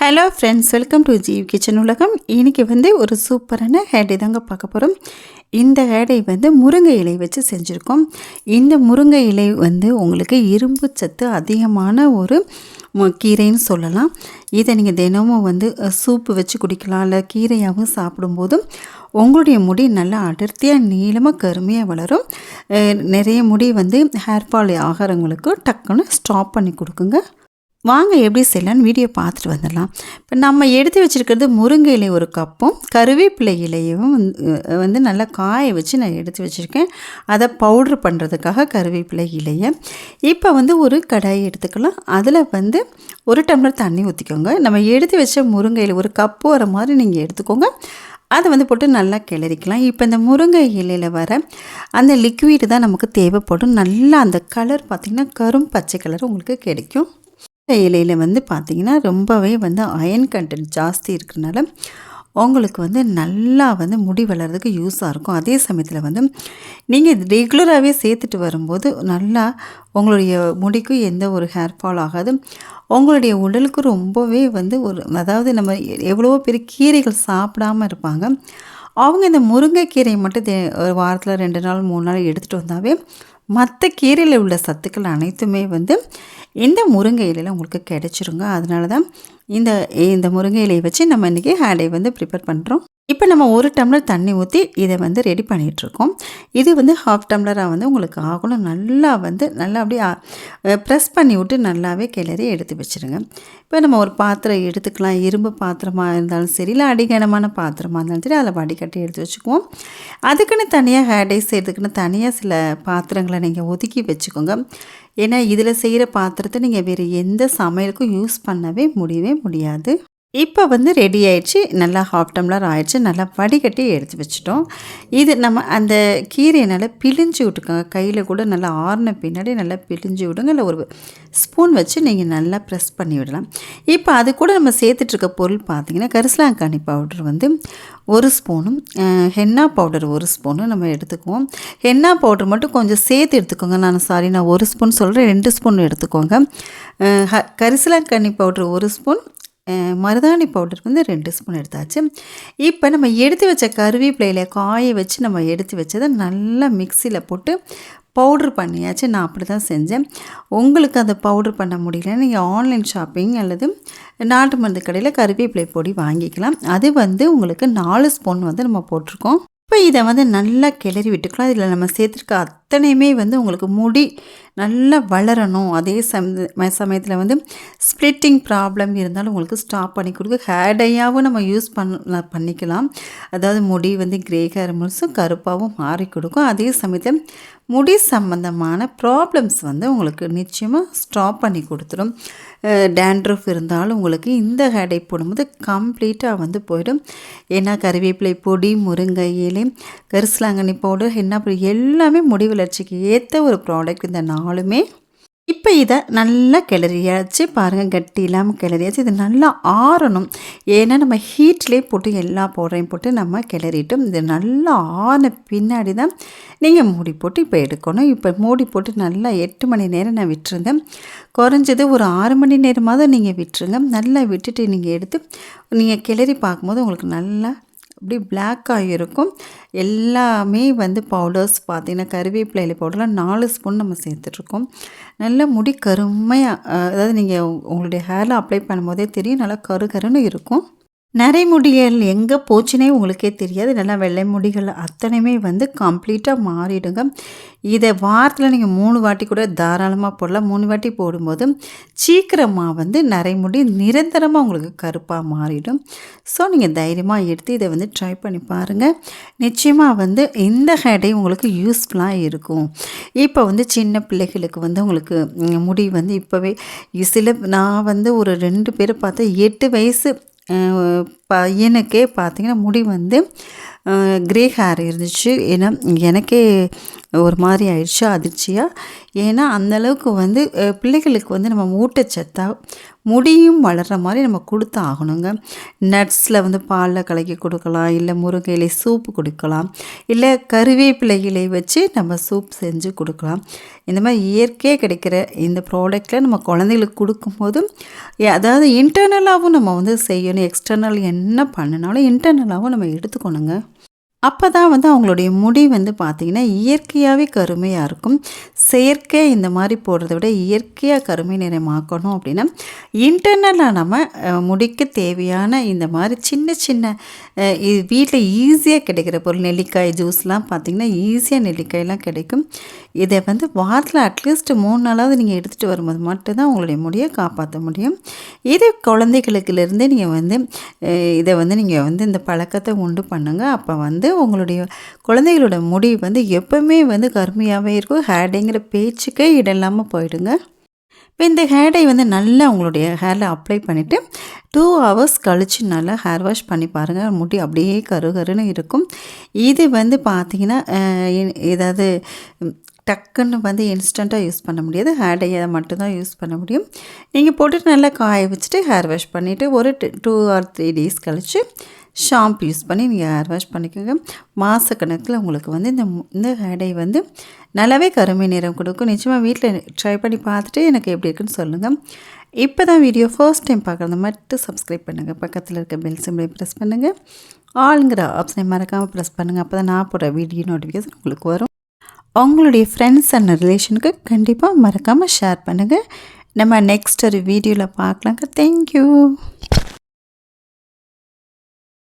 Hello friends welcome to Jeev kitchen உலகம். இன்றைக்கி வந்து ஒரு சூப்பரான ஹேடை தாங்க பார்க்க போகிறோம் இந்த ஹேடை வந்து முருங்கை இலை வச்சு செஞ்சுருக்கோம். இந்த முருங்கை இலை வந்து உங்களுக்கு இரும்பு சத்து அதிகமான ஒரு கீரைன்னு சொல்லலாம். இதை நீங்கள் தினமும் வந்து சூப்பு வச்சு குடிக்கலாம் இல்லை கீரையாகவும் சாப்பிடும்போதும் உங்களுடைய முடி நல்லா அடர்த்தியாக நீளமாக கருமையாக வளரும். நிறைய முடி வந்து ஹேர் ஃபால் ஆகிறவங்களுக்கு டக்குன்னு ஸ்டாப் பண்ணி கொடுக்குங்க. வாங்க எப்படி செய்யலான்னு வீடியோ பார்த்துட்டு வந்துடலாம். இப்போ நம்ம எடுத்து வச்சுருக்கிறது முருங்கை இலை ஒரு கப்பும் கருவேப்பிலை இலையும் வந்து வந்து நல்லா காய வச்சு நான் எடுத்து வச்சுருக்கேன். அதை பவுட்ரு பண்ணுறதுக்காக கருவேப்பிலை இலையை. இப்போ வந்து ஒரு கடாயை எடுத்துக்கலாம். அதில் வந்து ஒரு டம்ளர் தண்ணி ஊற்றிக்கோங்க நம்ம எடுத்து வச்ச முருங்கை இலை ஒரு கப்பு வர மாதிரி நீங்கள் எடுத்துக்கோங்க. அதை வந்து போட்டு நல்லா கிளறிக்கலாம். இப்போ இந்த முருங்கை இலையில் வர அந்த லிக்விடு தான் நமக்கு தேவைப்படும். நல்லா அந்த கலர் பார்த்திங்கன்னா கரும் பச்சை கலர் உங்களுக்கு கிடைக்கும். இந்த இலையில் வந்து பார்த்திங்கன்னா ரொம்பவே வந்து அயன் கண்டென்ட் ஜாஸ்தி இருக்கிறனால உங்களுக்கு வந்து நல்லா வந்து முடி வளர்கிறதுக்கு யூஸாக இருக்கும். அதே சமயத்தில் வந்து நீங்கள் ரெகுலராகவே சேர்த்துட்டு வரும்போது நல்லா உங்களுடைய முடிக்கும் எந்த ஒரு ஹேர் ஃபால் ஆகாது. உங்களுடைய உடலுக்கு ரொம்பவே வந்து ஒரு அதாவது நம்ம எவ்வளவோ பேர் கீரைகள் சாப்பிடாம இருப்பாங்க. அவங்க இந்த முருங்கைக்கீரையை மட்டும் தே- ஒரு வாரத்தில் ரெண்டு நாள் மூணு நாள் எடுத்துகிட்டு வந்தாவே மற்ற கீரையில் உள்ள சத்துக்கள் அனைத்துமே வந்து இந்த முருங்கை இலையில் உங்களுக்கு கிடைச்சிருங்க. அதனால தான் இந்த இந்த முருங்கை இலையை வச்சு நம்ம இன்றைக்கி ஹேடை வந்து ப்ரிப்பேர் பண்ணுறோம் இப்போ நம்ம ஒரு டம்ளர் தண்ணி ஊற்றி இதை வந்து ரெடி பண்ணிகிட்ருக்கோம் இது வந்து ஹாஃப் டம்ளராக வந்து உங்களுக்கு ஆகணும். நல்லா வந்து நல்லா அப்படியே ப்ரெஸ் பண்ணி விட்டு நல்லாவே கிளறி எடுத்து வச்சுருங்க. இப்போ நம்ம ஒரு பாத்திரம் எடுத்துக்கலாம். இரும்பு பாத்திரமாக இருந்தாலும் சரி இல்லை அடிகனமான பாத்திரமாக இருந்தாலும் சரி அதில் வடிகட்டி எடுத்து வச்சுக்குவோம். அதுக்குன்னு தனியாக ஹேடைஸ் செய்கிறதுக்குன்னு தனியாக சில பாத்திரங்களை நீங்கள் ஒதுக்கி வச்சுக்கோங்க. ஏன்னா இதில் செய்கிற பாத்திரத்தை நீங்கள் வேறு எந்த சமையலுக்கும் யூஸ் பண்ணவே முடியவே முடியாது. இப்போ வந்து ரெடி ஆயிடுச்சு நல்லா ஹாஃப் டம்ளர் ஆயிடுச்சு நல்லா வடிகட்டி எடுத்து வச்சிட்டோம். இது நம்ம அந்த கீரையை நல்லா பிழிஞ்சு விட்டுக்கோங்க. கையில் கூட நல்லா ஆறின பின்னாடி நல்லா பிழிஞ்சு விடுங்க. இல்லை ஒரு ஸ்பூன் வச்சு நீங்கள் நல்லா ப்ரெஸ் பண்ணி விடலாம். இப்போ அது கூட நம்ம சேர்த்துட்ருக்க பொருள் பார்த்தீங்கன்னா கரிசலாங்கண்ணி பவுடர் வந்து ஒரு ஸ்பூனும் ஹென்னா பவுடர் ஒரு ஸ்பூனும் நம்ம எடுத்துக்குவோம். ஹென்னா பவுடர் மட்டும் கொஞ்சம் சேர்த்து எடுத்துக்கோங்க. நான் சாரி நான் ஒரு ஸ்பூன் சொல்கிறேன் ரெண்டு ஸ்பூன் எடுத்துக்கோங்க. கரிசலாங்கண்ணி பவுடர் ஒரு ஸ்பூன் மருதாணி பவுடர் வந்து ரெண்டு ஸ்பூன் எடுத்தாச்சு. இப்போ நம்ம எடுத்து வச்ச கருவேப்பிலையில் காய வச்சு நம்ம எடுத்து வச்சதை நல்லா மிக்சியில் போட்டு பவுட்ரு பண்ணியாச்சு. நான் அப்படி தான் செஞ்சேன். உங்களுக்கு அந்த பவுட்ரு பண்ண முடியல நீங்கள் ஆன்லைன் ஷாப்பிங் அல்லது நாட்டு மருந்து கடையில் கருவேப்பிலை பொடி வாங்கிக்கலாம். அது வந்து உங்களுக்கு நாலு ஸ்பூன் வந்து நம்ம போட்டிருக்கோம். இப்போ இதை வந்து நல்லா கிளறி விட்டுக்கலாம். இதில் நம்ம சேர்த்துருக்க அத்தனையுமே வந்து உங்களுக்கு முடி நல்லா வளரணும். அதே சம சமயத்தில் வந்து ஸ்ப்ளிட்டிங் ப்ராப்ளம் இருந்தாலும் உங்களுக்கு ஸ்டாப் பண்ணி கொடுக்க ஹேடையாகவும் நம்ம யூஸ் பண்ண பண்ணிக்கலாம். அதாவது முடி வந்து கிரே ஹேர் முழுசும் கருப்பாகவும் மாறி கொடுக்கும். அதே சமயத்தில் முடி சம்பந்தமான ப்ராப்ளம்ஸ் வந்து உங்களுக்கு நிச்சயமாக ஸ்டாப் பண்ணி கொடுத்துரும். டேண்ட்ரஃப் இருந்தாலும் உங்களுக்கு இந்த ஹேடை போடும்போது கம்ப்ளீட்டாக வந்து போயிடும். ஏன்னா கருவேப்பிலை பொடி முருங்கை இலை கரிசலாங்கண்ணி பவுடர் என்ன பொடி எல்லாமே முடிவில் சுழற்சிக்கு ஏற்ற ஒரு ப்ராடக்ட் இந்த நாளுமே. இப்போ இதை நல்லா கிளறியாச்சு பாருங்கள் கட்டி இல்லாமல் கிளறியாச்சு. இது நல்லா ஆறணும். ஏன்னா நம்ம ஹீட்லேயே போட்டு எல்லா பவுடரையும் போட்டு நம்ம கிளறிட்டோம். இது நல்லா ஆறின பின்னாடி தான் நீங்கள் மூடி போட்டு இப்போ எடுக்கணும். இப்போ மூடி போட்டு நல்லா எட்டு மணி நேரம் நான் விட்டுருந்தேன் குறைஞ்சது ஒரு ஆறு மணி நேரமாவது நீங்கள் விட்டுருங்க. நல்லா விட்டுட்டு நீங்கள் எடுத்து நீங்கள் கிளறி பார்க்கும்போது உங்களுக்கு நல்லா அப்படி பிளாக்காக இருக்கும் எல்லாமே வந்து பவுடர்ஸ் பார்த்தீங்கன்னா கருவேப்பிலை பவுடர்லாம் நாலு ஸ்பூன் நம்ம சேர்த்துட்ருக்கோம் நல்லா முடி கருமையாக அதாவது நீங்கள் உங்களுடைய ஹேரில் அப்ளை பண்ணும்போதே தெரியும் நல்லா கரு கருன்னு இருக்கும். நரைமுடிகள் எங்கே போச்சுனே உங்களுக்கே தெரியாது. நல்லா வெள்ளை முடிகள் அத்தனையுமே வந்து கம்ப்ளீட்டாக மாறிடுங்க. இதை வாரத்தில் நீங்கள் மூணு வாட்டி கூட தாராளமாக போடலாம். மூணு வாட்டி போடும்போது சீக்கிரமாக வந்து நரைமுடி நிரந்தரமாக உங்களுக்கு கருப்பாக மாறிடும். ஸோ நீங்கள் தைரியமாக எடுத்து இதை வந்து ட்ரை பண்ணி பாருங்கள் நிச்சயமாக வந்து இந்த ஹேடை உங்களுக்கு யூஸ்ஃபுல்லாக இருக்கும். இப்போ வந்து சின்ன பிள்ளைகளுக்கு வந்து உங்களுக்கு முடி வந்து இப்போவே சில நான் வந்து ஒரு ரெண்டு பேரை பார்த்தா எட்டு வயசு பையனுக்கே பார்த்தீங்கன்னா முடி வந்து கிரே ஹேர் இருந்துச்சு. ஏன்னா எனக்கே ஒரு மாதிரி ஆயிடுச்சு அதிர்ச்சியாக ஏன்னா அந்தளவுக்கு வந்து பிள்ளைகளுக்கு வந்து நம்ம ஊட்டச்சத்தாக முடியும் வளர்கிற மாதிரி நம்ம கொடுத்து ஆகணுங்க. நட்ஸில் வந்து பாலில் கலக்கி கொடுக்கலாம் இல்லை முருங்கை இலை சூப்பு கொடுக்கலாம் இல்லை கருவேப்பிலை இலை வச்சு நம்ம சூப் செஞ்சு கொடுக்கலாம். இந்த மாதிரி இயற்கையாக கிடைக்கிற இந்த ப்ராடக்டில் நம்ம குழந்தைகளுக்கு கொடுக்கும்போது அதாவது இன்டர்னலாகவும் நம்ம வந்து செய்யணும் எக்ஸ்டர்னல் என்ன பண்ணினாலும் இன்டர்னலாகவும் நம்ம எடுத்துக்கணுங்க. அப்போ தான் வந்து அவங்களுடைய முடி வந்து பார்த்திங்கன்னா இயற்கையாகவே கருமையாக இருக்கும். செயற்கை இந்த மாதிரி போடுறத விட இயற்கையாக கருமை நிறமாக்கணும் அப்படின்னா இன்டர்னலாக நம்ம முடிக்க முடிக்கு தேவையான இந்த மாதிரி சின்ன சின்ன இது வீட்டில் ஈஸியாக கிடைக்கிற பொருள் நெல்லிக்காய் ஜூஸ்லாம் பார்த்திங்கன்னா ஈஸியாக நெல்லிக்காயெலாம் கிடைக்கும். இதை வந்து வாரத்தில் அட்லீஸ்ட் மூணு நாளாவது நீங்கள் எடுத்துகிட்டு வரும்போது மட்டும்தான் உங்களுடைய முடியை காப்பாற்ற முடியும். இதே குழந்தைகளுக்குலேருந்தே நீங்கள் வந்து இதை வந்து நீங்கள் வந்து இந்த பழக்கத்தை உண்டு பண்ணுங்கள் அப்போ வந்து உங்களுடைய குழந்தைகளோட முடி வந்து எப்பவுமே வந்து கருமையாகவே இருக்கும். ஹேடைங்கிற பேச்சுக்கே இடமில்லாமல் போயிடுங்க. இப்போ இந்த ஹேடை வந்து நல்லா உங்களுடைய ஹேரில் அப்ளை பண்ணிவிட்டு டூ ஹவர்ஸ் கழித்து நல்லா ஹேர் வாஷ் பண்ணி பாருங்கள் முடி அப்படியே கரு கருன்னு இருக்கும். இது வந்து பார்த்திங்கன்னா ஏதாவது டக்குன்னு வந்து இன்ஸ்டண்ட்டாக யூஸ் பண்ண முடியாது. ஹேர் டையை மட்டும்தான் யூஸ் பண்ண முடியும். நீங்கள் போட்டுட்டு நல்லா காய வச்சுட்டு ஹேர் வாஷ் பண்ணிவிட்டு ஒரு டூ ஆர் த்ரீ டேஸ் கழித்து ஷாம்பு யூஸ் பண்ணி நீங்கள் ஹேர் வாஷ் பண்ணிக்கோங்க. மாதக்கணக்கில் உங்களுக்கு வந்து இந்த மு- இந்த ஹேர் டை வந்து நல்லாவே கருமை நிறம் கொடுக்கும். நிச்சயமாக வீட்டில் ட்ரை பண்ணி பார்த்துட்டு எனக்கு எப்படி இருக்குன்னு சொல்லுங்கள் இப்போ தான் வீடியோ ஃபர்ஸ்ட் டைம் பார்க்குறது மட்டும் சப்ஸ்கிரைப் பண்ணுங்கள் பக்கத்தில் இருக்க பெல் சிம்பிளை ப்ரெஸ் பண்ணுங்கள் ஆளுங்கிற ஆப்ஷனை மறக்காமல் ப்ரெஸ் பண்ணுங்கள் அப்போ தான் நான் போடுற வீடியோ நோட்டிஃபிகேஷன் உங்களுக்கு வரும். உங்களுடைய ஃப்ரெண்ட்ஸ் அண்ட் ரிலேஷனுக்கு கண்டிப்பாக மறக்காமல் ஷேர் பண்ணுங்கள் நம்ம நெக்ஸ்ட் ஒரு வீடியோவில் பார்க்கலாங்க. தேங்க்யூ